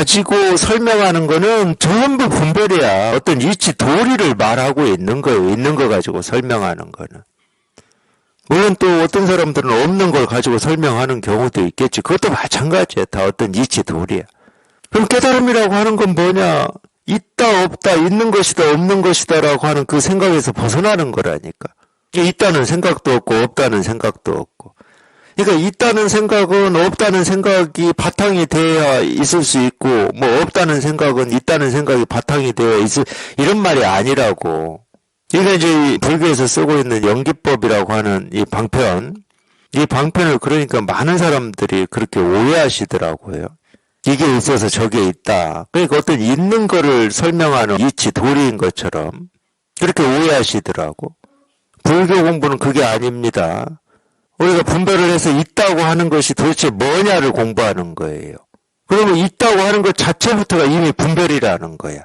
가지고 설명하는 거는 전부 분별이야. 어떤 이치 도리를 말하고 있는 거예요. 있는 거 가지고 설명하는 거는. 물론 또 어떤 사람들은 없는 걸 가지고 설명하는 경우도 있겠지. 그것도 마찬가지야. 다 어떤 이치 도리야. 그럼 깨달음이라고 하는 건 뭐냐? 있다, 없다, 있는 것이다, 없는 것이다라고 하는 그 생각에서 벗어나는 거라니까. 있다는 생각도 없고, 없다는 생각도 없고. 그러니까 있다는 생각은 없다는 생각이 바탕이 돼야 있을 수 있고, 뭐 없다는 생각은 있다는 생각이 바탕이 되어 있을, 이런 말이 아니라고. 이게 이제 이 불교에서 쓰고 있는 연기법이라고 하는 이 방편, 이 방편을 그러니까 많은 사람들이 그렇게 오해하시더라고요. 이게 있어서 저게 있다. 그러니까 어떤 있는 거를 설명하는 이치 도리인 것처럼 그렇게 오해하시더라고. 불교 공부는 그게 아닙니다. 우리가 분별을 해서 있다고 하는 것이 도대체 뭐냐를 공부하는 거예요. 그러면 있다고 하는 것 자체부터가 이미 분별이라는 거야.